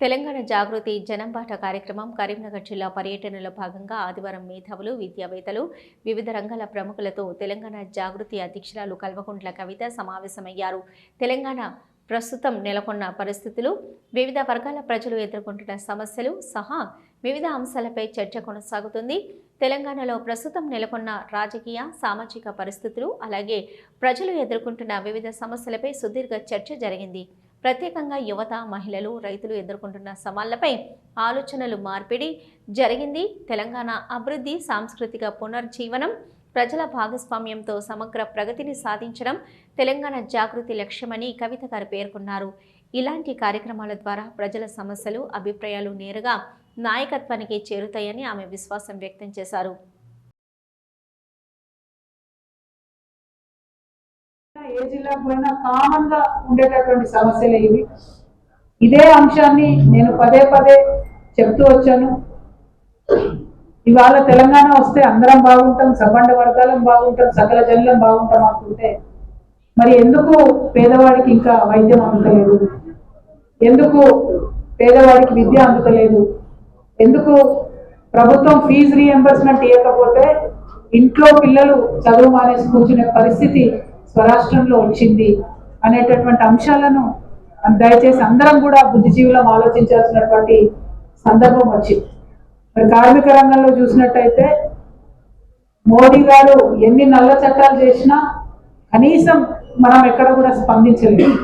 తెలంగాణ జాగృతి జనంబాట కార్యక్రమం కరీంనగర్ జిల్లా పర్యటనలో భాగంగా ఆదివారం మేధావులు విద్యావేత్తలు వివిధ రంగాల ప్రముఖులతో తెలంగాణ జాగృతి అధ్యక్షురాలు కల్వకుంట్ల కవిత సమావేశమయ్యారు. తెలంగాణ ప్రస్తుతం నెలకొన్న పరిస్థితులు వివిధ వర్గాల ప్రజలు ఎదుర్కొంటున్న సమస్యలు సహా వివిధ అంశాలపై చర్చ కొనసాగుతుంది. తెలంగాణలో ప్రస్తుతం నెలకొన్న రాజకీయ సామాజిక పరిస్థితులు అలాగే ప్రజలు ఎదుర్కొంటున్న వివిధ సమస్యలపై సుదీర్ఘ చర్చ జరిగింది. ప్రత్యేకంగా యువత మహిళలు రైతులు ఎదుర్కొంటున్న సవాళ్ళపై ఆలోచనలు మార్పిడి జరిగింది. తెలంగాణ అభివృద్ధి సాంస్కృతిక పునర్జీవనం ప్రజల భాగస్వామ్యంతో సమగ్ర ప్రగతిని సాధించడం తెలంగాణ జాగృతి లక్ష్యమని కవిత గారు పేర్కొన్నారు. ఇలాంటి కార్యక్రమాల ద్వారా ప్రజల సమస్యలు అభిప్రాయాలు నేరుగా నాయకత్వానికి చేరుతాయని ఆమె విశ్వాసం వ్యక్తం చేశారు. ఏ జిల్లాకు పోయినా కామన్గా ఉండేటటువంటి సమస్యలే ఇవి. ఇదే అంశాన్ని నేను పదే పదే చెప్తూ వచ్చాను. ఇవాళ తెలంగాణ వస్తే అందరం బాగుంటాం సబండ వర్గాలం బాగుంటాం సకల జనులం బాగుంటాం అనుకుంటే మరి ఎందుకు పేదవాడికి ఇంకా వైద్యం అందుతలేదు? ఎందుకు పేదవాడికి విద్య అందుతలేదు? ఎందుకు ప్రభుత్వం ఫీజు రీఎంబర్స్మెంట్ ఇవ్వకపోతే ఇంట్లో పిల్లలు చదువు మానేసి కూర్చునే పరిస్థితి స్వరాష్ట్రంలో వచ్చింది అనేటటువంటి అంశాలను దయచేసి అందరం కూడా బుద్ధిజీవులం ఆలోచించాల్సినటువంటి సందర్భం వచ్చింది. మరి కార్మిక రంగంలో చూసినట్టయితే మోడీ గారు ఎన్ని నల్ల చట్టాలు చేసినా కనీసం మనం ఎక్కడ కూడా స్పందించలేదు.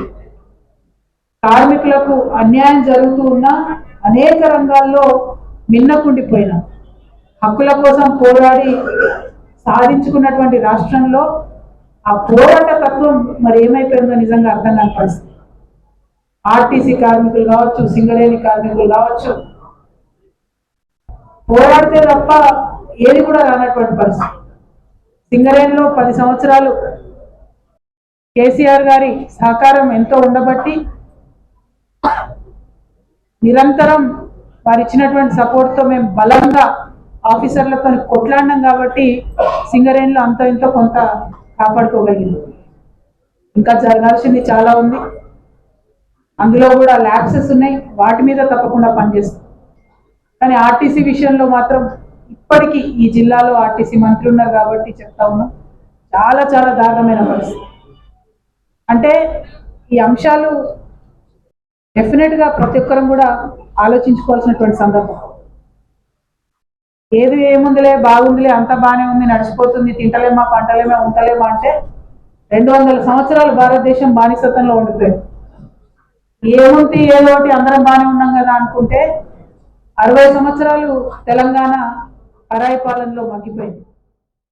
కార్మికులకు అన్యాయం జరుగుతూ ఉన్న అనేక రంగాల్లో మిన్నకుండిపోయినాం. హక్కుల కోసం పోరాడి సాధించుకున్నటువంటి రాష్ట్రంలో ఆ పోరాట తత్వం మరి ఏమైపోయిందో నిజంగా అర్థం కాని పరిస్థితి. ఆర్టీసీ కార్మికులు కావచ్చు సింగరేణి కార్మికులు కావచ్చు పోరాడితే తప్ప ఏది కూడా రానటువంటి పరిస్థితి. సింగరేణిలో పది సంవత్సరాలు కేసీఆర్ గారి సహకారం ఎంతో ఉండబట్టి నిరంతరం వారు ఇచ్చినటువంటి సపోర్ట్తో మేము బలంగా ఆఫీసర్లతో కొట్లాడినాం కాబట్టి సింగరేణిలో అంత ఎంతో కొంత కాపాడుకోగలిగింది. ఇంకా జరగాల్సింది చాలా ఉంది. అందులో కూడా ల్యాబ్సెస్ ఉన్నాయి. వాటి మీద తప్పకుండా పనిచేస్తాం. కానీ ఆర్టీసీ విషయంలో మాత్రం ఇప్పటికీ ఈ జిల్లాలో ఆర్టీసీ మంత్రి ఉన్నారు కాబట్టి చెప్తా ఉన్నాం చాలా చాలా దారుణమైన పరిస్థితి. అంటే ఈ అంశాలు డెఫినెట్గా ప్రతి ఒక్కరం కూడా ఆలోచించుకోవాల్సినటువంటి సందర్భం. ఏది ఏముందిలే బాగుందిలే అంత బాగానే ఉంది నడిచిపోతుంది తింటలేమా పంటలేమా ఉంటలేమా అంటే రెండు వందల సంవత్సరాలు భారతదేశం బానిసత్వంలో ఉండిపోయింది. ఏముంటి ఏదోటి అందరం బాగానే ఉన్నాం కదా అనుకుంటే అరవై సంవత్సరాలు తెలంగాణ పరాయి పాలనలో మగ్గిపోయింది.